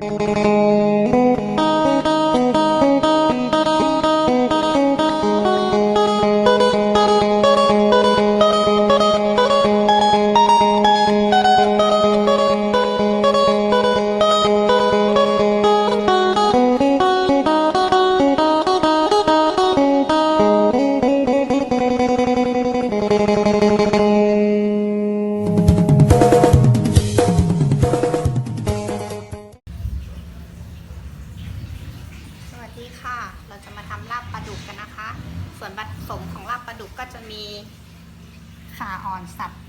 ส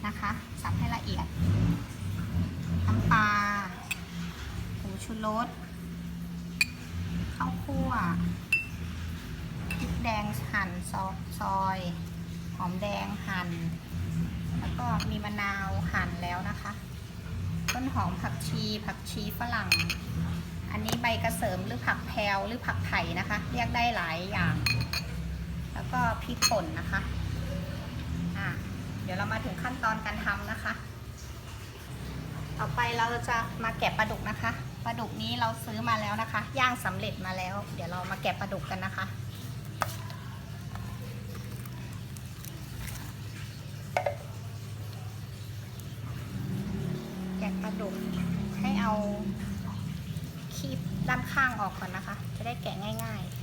นะคะสับให้ละเอียดน้ำปลาผงชูรสข้าวคั่วพริกแดงหั่นซอซอยหอมแดงหั่น แล้วก็มีมะนาวหั่นแล้วนะคะ ต้นหอมผักชีผักชีฝรั่ง อันนี้ใบกระเสริมหรือผักแพวหรือผักไผ่นะคะ เรียกได้หลายอย่าง แล้วก็พริกป่นนะคะ ดี๋ยวเรามาถึงขั้นตอนการทำนะคะ ต่อไปเราจะมาแกะปลาดุกนะคะปลาดุกนี้เราซื้อมาแล้วนะคะ ย่างสำเร็จมาแล้ว เดี๋ยวเรามาแกะปลาดุกกันนะคะแกะปลาดุกให้เอาคีบด้านข้างออกก่อนนะคะ จะได้แกะง่าย ๆ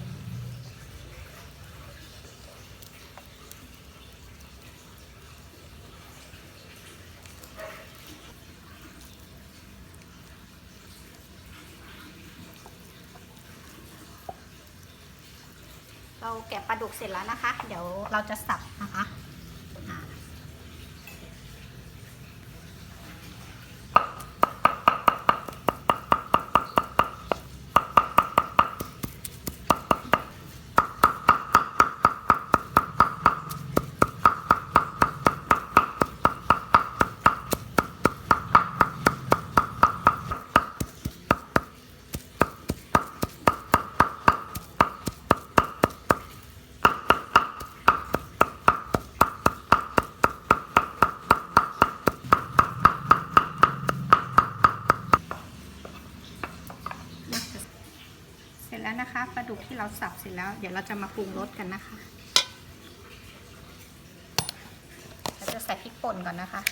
เราแกะปลาดุกเสร็จแล้วนะคะ เดี๋ยวเราจะสับนะคะ นะคะปลาดุกที่เราสับเสร็จแล้ว เดี๋ยวเราจะมาปรุงรสกันนะคะ เราจะใส่พริกป่นก่อนนะคะ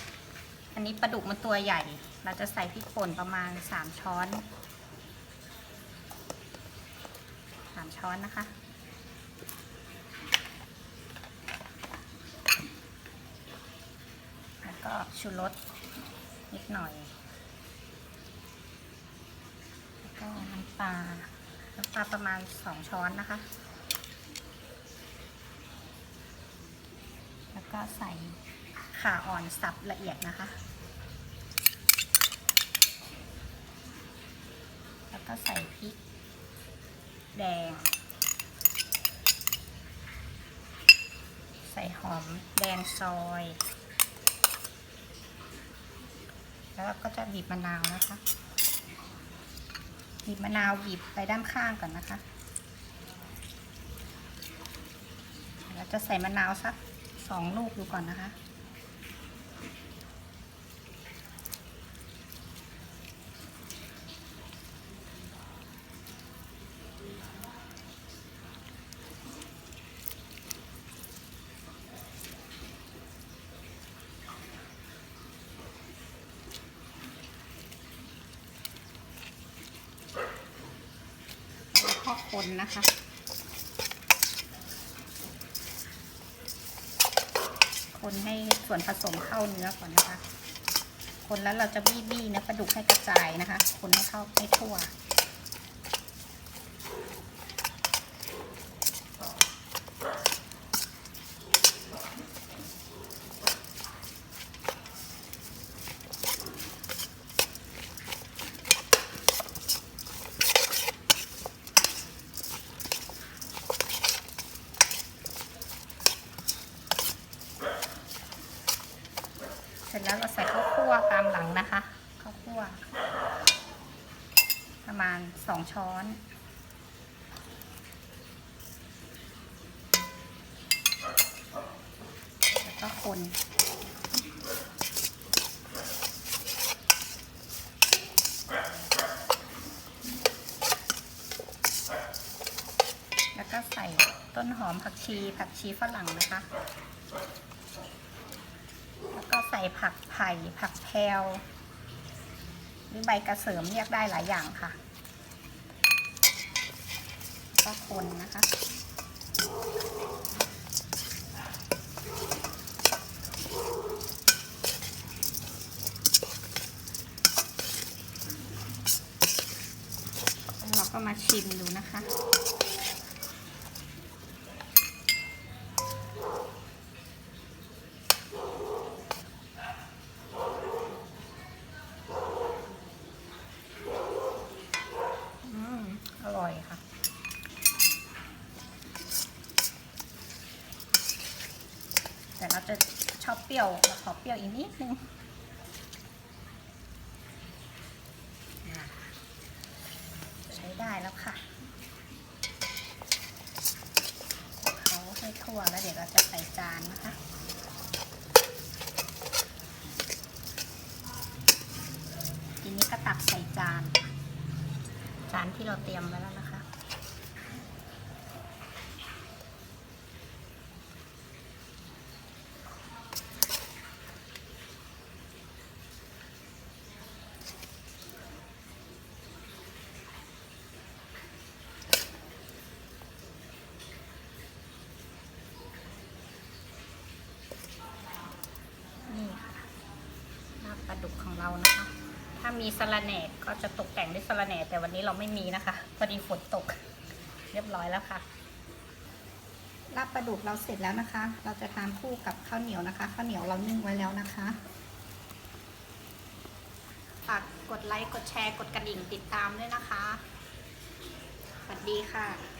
อันนี้ปลาดุกมันตัวใหญ่ เราจะใส่พริกป่นประมาณสามช้อนสามช้อนนะคะแล้วก็ชูรสนิดหน่อย แล้วก็น้ำปลา น้ำปลาประมาณสองช้อนนะคะ แล้วก็ใส่ข่าอ่อนสับละเอียดนะคะ แล้วก็ใส่พริกแดง ใส่หอมแดงซอยแล้วก็จะบีบมะนาวนะคะ บีบมะนาวบีบไปด้านข้างก่อนนะคะเราจะใส่มะนาวสักสองลูกดูก่อนนะคะ ก็คนนะคะ คนให้ส่วนผสมเข้าเนื้อก่อนนะคะ คนแล้วเราจะบี้บี้เนื้อปลาดุกให้กระจายนะคะ คนให้เข้าให้ทั่ว ณสองช้อน แล้วก็คนแล้วก็ใส่ต้นหอมผักชีผักชีฝรั่งนะคะ แล้วก็ใส่ผักไผ่ผักแพลวหรือใบกระเสริมเรียกได้หลายอย่างค่ะ ก็คนนะคะ เราก็มาชิมดูนะคะ แต่เราจะชอบเปรี้ยวเราขอเปรี้ยวอีกนิดนึงอะใช้ได้แล้วค่ะเขาให้ทั่วแล้วเดี๋ยวเราจะใส่จานนะคะทีนี้ก็ตักใส่จาน จานที่เราเตรียมไว้แล้วนะคะ นี่ค่ะลาบปลาดุกของเรานะคะ ถ้ามีสะระแหน่ก็จะตกแต่งด้วยสะระแหน่แต่วันนี้เราไม่มีนะคะพอดีฝนตก เรียบร้อยแล้วค่ะลาบปลาดุกเราเสร็จแล้วนะคะ เราจะทานคู่กับข้าวเหนียวนะคะ ข้าวเหนียวเรานึ่งไว้แล้วนะคะฝากกดไลค์ กดแชร์ กดกระดิ่งติดตามด้วยนะคะ สวัสดีค่ะ